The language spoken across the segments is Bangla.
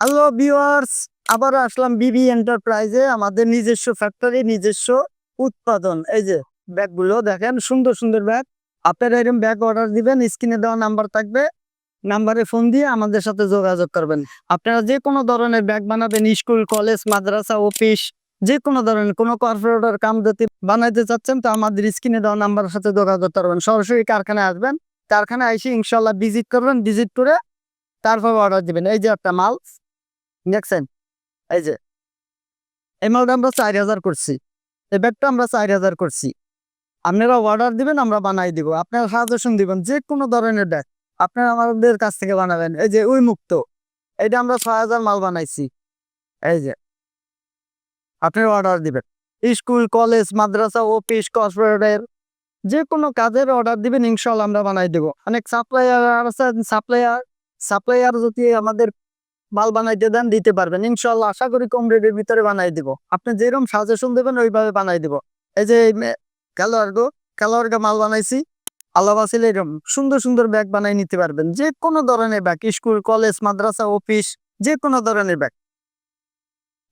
হ্যালো ভিউয়ার্স আবার আসলাম বিবি এন্টারপ্রাইজে আমাদের নিজস্ব ফ্যাক্টরি নিজস্ব উৎপাদন। এই যে ব্যাগগুলো দেখেন, সুন্দর সুন্দর ব্যাগ। আপনারা এরকম ব্যাগ অর্ডার দিবেন স্ক্রিনে দেওয়া নাম্বার থাকবে। নাম্বারে ফোন দিয়ে আমাদের সাথে যোগাযোগ করবেন। আপনারা যে কোনো ধরনের ব্যাগ বানাবেন, স্কুল কলেজ মাদ্রাসা অফিস যে কোনো ধরনের, কোনো কর্পোরেটর কাম যদি বানাইতে চাচ্ছেন, তো আমাদের স্ক্রিনে দেওয়া নাম্বারের সাথে যোগাযোগ করবেন। সরাসরি কারখানায় আসবেন। কারখানায় এসে ইনশাল্লাহ ভিজিট করবেন। ভিজিট করে তারপর অর্ডার দিবেন। এই যে একটা মাল। দেখছেন? এই যে, এই মালটা আমরা চার হাজার করছি। এই ব্যাগটা আমরা চার হাজার করছি। আপনারা অর্ডার দিবেন, আমরা বানাই দিব। আপনারা সাজেশন দিবেন, যে কোনো ধরনের ব্যাগ। আপনারা আমাদের কাছ থেকে বানাবেন। এই যে, ওই মুক্ত। এটা আমরা ছয় হাজার মাল বানাইছি। এই যে, আপনারা অর্ডার দিবেন। স্কুল, কলেজ, মাদ্রাসা, অফিস, কর্পোরেটের যে কোনো কাজের অর্ডার দিবেন ইনশাল্লাহ আমরা বানাই দেবো। অনেক সাপ্লায়ার আছে সাপ্লায়ার সাপ্লায়ার যদি আমাদের মাল বানাইতে দেন, দিতে পারবেন। ইনশাল্লাহ আশা করি কম রেটের ভিতরে বানাই দিব। আপনি যেরকম সাজেশন দেবেন, ওইভাবে বানাই দিব। এই যে ক্যালোয়ার্গো ক্যালোয়ার্গো মাল বানাইছি। আল্লাহ বাসিল এরকম সুন্দর সুন্দর ব্যাগ বানাই নিতে পারবেন। যে কোনো ধরনের ব্যাগ স্কুল কলেজ মাদ্রাসা অফিস যে কোনো ধরনের ব্যাগ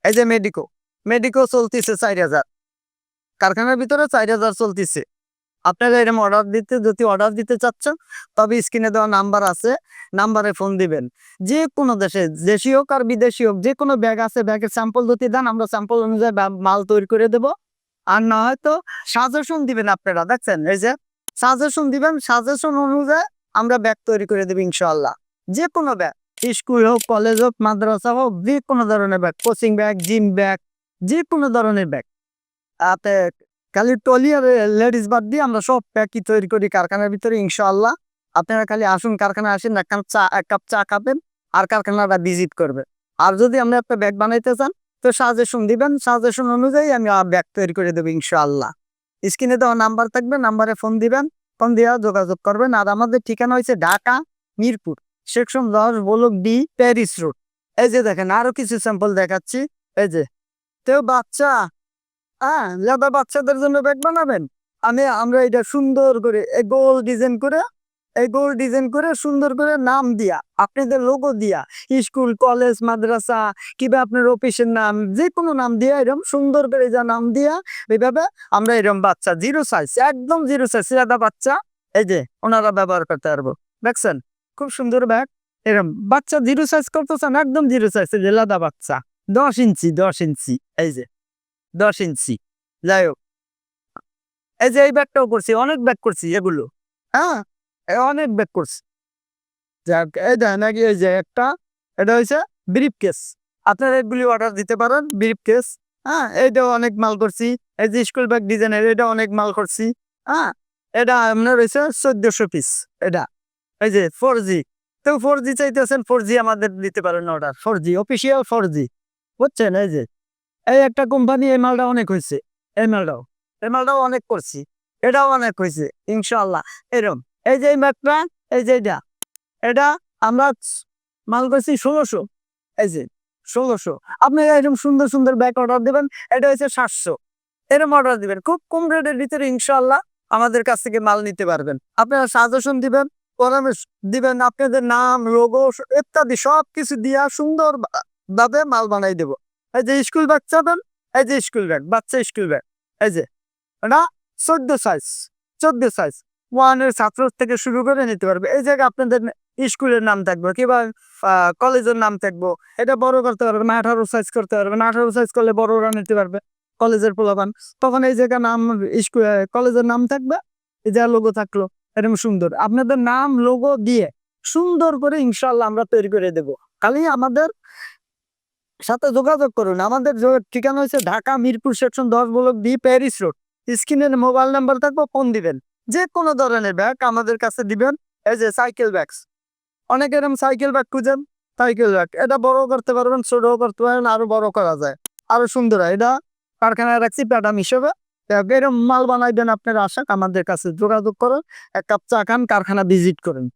এই যে মেডিকো মেডিকো চলতেছে চার হাজার। কারখানার ভিতরে চার হাজার চলতেছে। আপনারা এরকম অর্ডার দিতে, যদি অর্ডার দিতে চাচ্ছেন, তবে স্ক্রিনে দেওয়া নাম্বার আছে নাম্বারে ফোন দিবেন। যে কোনো দেশে, দেশি হোক আর বিদেশি হোক যে কোনো ব্যাগ আছে ব্যাগের স্যাম্পল যদি দেন, আমরা স্যাম্পল অনুযায়ী মাল তৈরি করে দেব। আর না হয়তো সাজেশন দিবেন আপনারা, দেখছেন? এই যে সাজেশন দিবেন সাজেশন অনুযায়ী আমরা ব্যাগ তৈরি করে দেবো ইনশাল্লাহ যে কোনো ব্যাগ স্কুল হোক কলেজ হোক, মাদ্রাসা হোক যে কোনো ধরনের bag coaching bag gym bag যে কোনো ধরনের ব্যাগ আপনি খালি টলি আর লেডিস বাদ দিয়ে আমরা সব প্যাকই তৈরি করি কারখানার ভিতরে, ইনশাআল্লাহ। আপনারা খালি আসুন কারখানা আসেন, এক কাপ চা, এক কাপ চা খাবেন আর কারখানাটা ভিজিট করবে আর যদি আপনি একটা ব্যাগ বানাইতে চান, তো সাজেশন দিবেন। সাজেশন অনুযায়ী আমি ব্যাগ তৈরি করে দেবো, ইনশাআল্লাহ। স্ক্রিনে দেওয়া নাম্বার থাকবে, নাম্বারে ফোন দিবেন। ফোন দিয়ে যোগাযোগ করবেন। আর আমাদের ঠিকানা হয়েছে ঢাকা, মিরপুর, সেকশন দশ, বলক ডি, প্যারিস রোড। এই যে দেখেন, আরও কিছু স্যাম্পল দেখাচ্ছি। এই যে, তো বাচ্চা হ্যাঁ লেদা বাচ্চাদের জন্য ব্যাগ বানাবেন, আমি, আমরা এটা সুন্দর করে, এই গোল ডিজাইন করে, এই গোল ডিজাইন করে সুন্দর করে নাম দিয়া, আপনাদের লোগো দিয়া, স্কুল কলেজ মাদ্রাসা, কিংবা আপনার অফিসের নাম যে কোনো নাম দিয়া এরকম সুন্দর করে যা নাম দিয়া এইভাবে আমরা এরকম বাচ্চা জিরো সাইজ একদম জিরো সাইজ লেদা বাচ্চা, এই যে, ওনারা ব্যবহার করতে পারব, দেখছেন? খুব সুন্দর ব্যাগ এরকম বাচ্চা জিরো সাইজ করতেছেন, একদম জিরো সাইজ যে, লেদা বাচ্চা, দশ ইঞ্চি দশ ইঞ্চি, এই যে। দশ ইঞ্চি। যাই হোক এই যে এই ব্যাগটাও করছি অনেক ব্যাগ করছি এগুলো। হ্যাঁ অনেক ব্যাগ করছি যাক, এই দেখেন নাকি এই যে একটা, এটা হয়েছে ব্রিফ কেস আপনারা এগুলি অর্ডার দিতে পারেন ব্রিফ কেস হ্যাঁ এইটাও অনেক মাল করছি। এই যে স্কুল ব্যাগ ডিজাইনের এটা অনেক মাল করছি। হ্যাঁ এটা আপনার রয়েছে চোদ্দশো পিস এটা। এই যে ফোর জি তো ফোর জি চাইতেছেন ফোর জি আমাদের দিতে পারেন order four G official four G বুঝছেন, এই যে। এই একটা কোম্পানি এই মালটা অনেক হয়েছে এই মালটাও এই মালটাও অনেক করছি, এটাও অনেক হয়েছে ইনশাল্লাহ এরম। এই যে ম্যাপটা, এই যে এটা এটা আমরা মাল করছি ষোলোশো, এই যে ষোলোশো। আপনি এরকম সুন্দর সুন্দর ব্যাগ অর্ডার দিবেন, এটা হচ্ছে সাতশো। এরম অর্ডার দিবেন, খুব কম রেটের ভিতরে ইনশাল্লাহ আমাদের কাছ থেকে মাল নিতে পারবেন। আপনারা সাজেশন দিবেন, পরামর্শ দিবেন, আপনাদের নাম লোগো ইত্যাদি সব কিছু দিয়া সুন্দর ভাবে মাল বানাই দেবো। এই যে স্কুল ব্যাগ চাবেন এই যে স্কুল ব্যাগ, বাচ্চা স্কুল ব্যাগ, এই যে। এটা চোদ্দ সাইজ চোদ্দ সাইজ ওয়ানের ছাত্র থেকে শুরু করে নিতে পারবে। এই জায়গায় আপনাদের স্কুলের নাম থাকবে, কিংবা কলেজের নাম থাকব। এটা বড় করতে পারবেন আঠারো সাইজ করতে পারবেন আঠারো সাইজ করলে বড়রা নিতে পারবে কলেজের পোলাপান। তখন এই জায়গায় নাম স্কুল কলেজের নাম থাকবে। এই জায়গায় লোগো থাকল, এরকম সুন্দর। আপনাদের নাম লোগো দিয়ে সুন্দর করে ইনশাল্লাহ আমরা তৈরি করে দেব। খালি আমাদের সাথে যোগাযোগ করুন। আমাদের ঠিকানা হচ্ছে ঢাকা মিরপুর সেকশন দশ ব্লক বি প্যারিস রোড। স্ক্রিনের মোবাইল নাম্বার থাকবে, ফোন দিবেন। যে কোনো ধরনের ব্যাগ আমাদের কাছে দিবেন, এই যে সাইকেল ব্যাগ অনেক এরকম সাইকেল ব্যাগ খুঁজেন, সাইকেল ব্যাগ। এটা বড় করতে পারবেন, ছোটও করতে পারবেন, আরও বড় করা যায়। আরও সুন্দর হয় এটা কারখানায় রাখছি প্যাডাম হিসেবে। তো এরকম মাল বানাইবেন আপনারা আসেন আমাদের কাছে যোগাযোগ করুন। এক কাপ চা খান, কারখানা ভিজিট করেন।